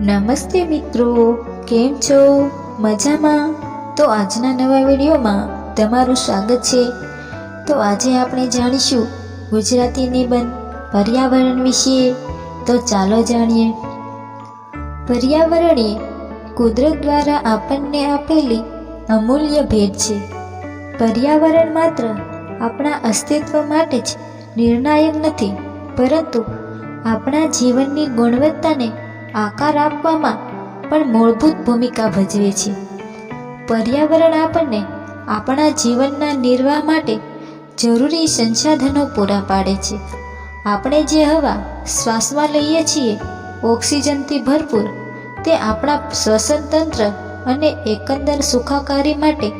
નમસ્તે મિત્રો, કેમ છો? મજામાં? તો આજના નવા વિડીયોમાં તમારું સ્વાગત છે. તો આજે આપણે જાણીશું ગુજરાતી નિબંધ પર્યાવરણ વિશે. તો ચાલો જાણીએ. પર્યાવરણ એ કુદરત દ્વારા આપણને આપેલી અમૂલ્ય ભેટ છે. પર્યાવરણ માત્ર આપણા અસ્તિત્વ માટે જ નિર્ણાયક નથી, પરંતુ આપણા જીવનની ગુણવત્તાને આકાર આપવામાં પણ મૂળભૂત ભૂમિકા ભજવે છે. પર્યાવરણ આપણને આપણા જીવનના નિર્વાહ માટે જરૂરી સંસાધનો પૂરા પાડે છે. આપણે જે હવા શ્વાસમાં લઈએ છીએ, ઓક્સિજનથી ભરપૂર, તે આપણા શ્વસન તંત્ર અને એકંદર સુખાકારી માટે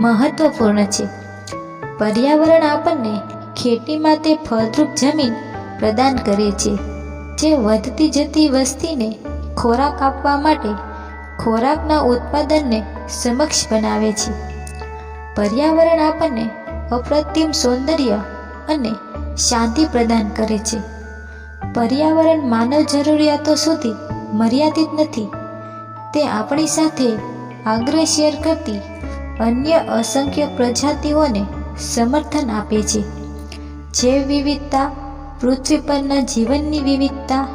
મહત્વપૂર્ણ છે. પર્યાવરણ આપણને ખેતી માટે ફળદ્રુપ જમીન પ્રદાન કરે છે, જે વધતી જતી વસ્તીને ખોરાક આપવા માટે ખોરાકના ઉત્પાદનને સમક્ષ બનાવે છે. પર્યાવરણ આપણને અપ્રતિમ સૌંદર્ય અને શાંતિ પ્રદાન કરે છે. પર્યાવરણ માનવ જરૂરિયાતો સુધી મર્યાદિત નથી. તે આપણી સાથે આગ્રહ શેર કરતી અન્ય અસંખ્ય પ્રજાતિઓને સમર્થન આપે છે. જૈવ વિવિધતા પૃથ્વી પરના જીવનની વિવિધતા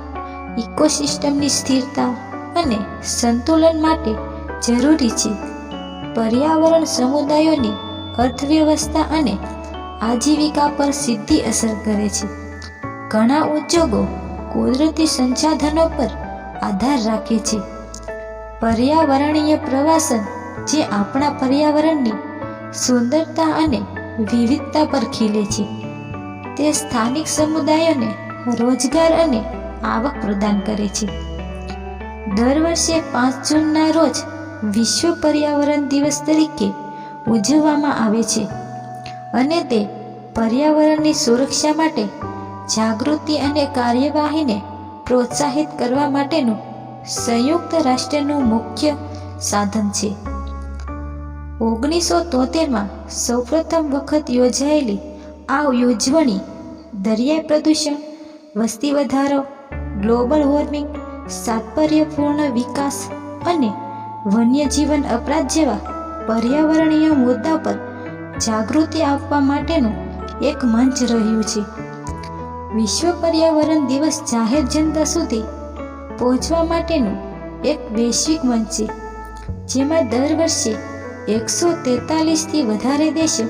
ઇકોસિસ્ટમની સ્થિરતા અને સંતુલન માટે જરૂરી છે. પર્યાવરણ સમુદાયોની અર્થવ્યવસ્થા અને આજીવિકા પર સીધી અસર કરે છે. ઘણા ઉદ્યોગો કુદરતી સંસાધનો પર આધાર રાખે છે. પર્યાવરણીય પ્રવાસન જે આપણા પર્યાવરણની સુંદરતા અને વિવિધતા પર ખીલે છે. તે સ્થાનિક સમુદાયોને રોજગાર અને આવક પ્રદાન કરે છે. દર વર્ષે પાંચ જૂનના રોજ વિશ્વ પર્યાવરણ દિવસ તરીકે ઉજવવામાં આવે છે અને તે પર્યાવરણની સુરક્ષા માટે જાગૃતિ અને કાર્યવાહીને પ્રોત્સાહિત કરવા માટેનું સંયુક્ત રાષ્ટ્રનું મુખ્ય સાધન છે. ઓગણીસો તોતેરમાં સૌપ્રથમ વખત યોજાયેલી આ ઉજવણી દરિયાઈ પ્રદૂષણ, વસ્તી વધારો ગ્લોબલ વોર્મિંગ તાત્પર્યપૂર્ણ વિકાસ અને વન્યજીવન અપરાધ જેવા પર્યાવરણીય મુદ્દા પર જાગૃતિ આપવા માટેનું એક મંચ રહ્યું છે. વિશ્વ પર્યાવરણ દિવસ જાહેર જનતા સુધી પહોંચવા માટેનું એક વૈશ્વિક મંચ છે, જેમાં દર વર્ષે એકસો તેતાલીસથી વધારે દેશો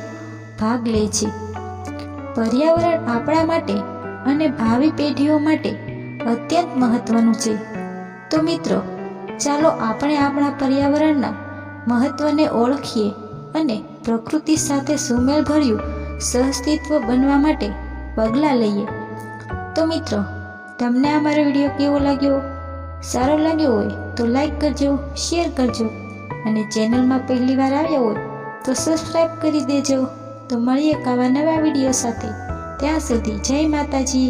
ભાગ લે છે. પર્યાવરણ આપણા માટે અને ભાવિ પેઢીઓ માટે અત્યંત મહત્વનું છે. તો મિત્રો, ચાલો આપણે આપણા પર્યાવરણના મહત્વને ઓળખીએ અને પ્રકૃતિ સાથે સુમેળભર્યું સહઅસ્તિત્વ બનવા માટે પગલાં લઈએ. તો મિત્રો, તમને આ મારો વીડિયો કેવો લાગ્યો? સારો લાગ્યો હોય તો લાઈક કરજો, શેર કરજો અને ચેનલમાં પહેલી વાર આવ્યા હોય તો સબસ્ક્રાઈબ કરી દેજો. તો મળીએ કાવા નવા વીડિયો સાથે. ત્યાં સુધી જય માતાજી.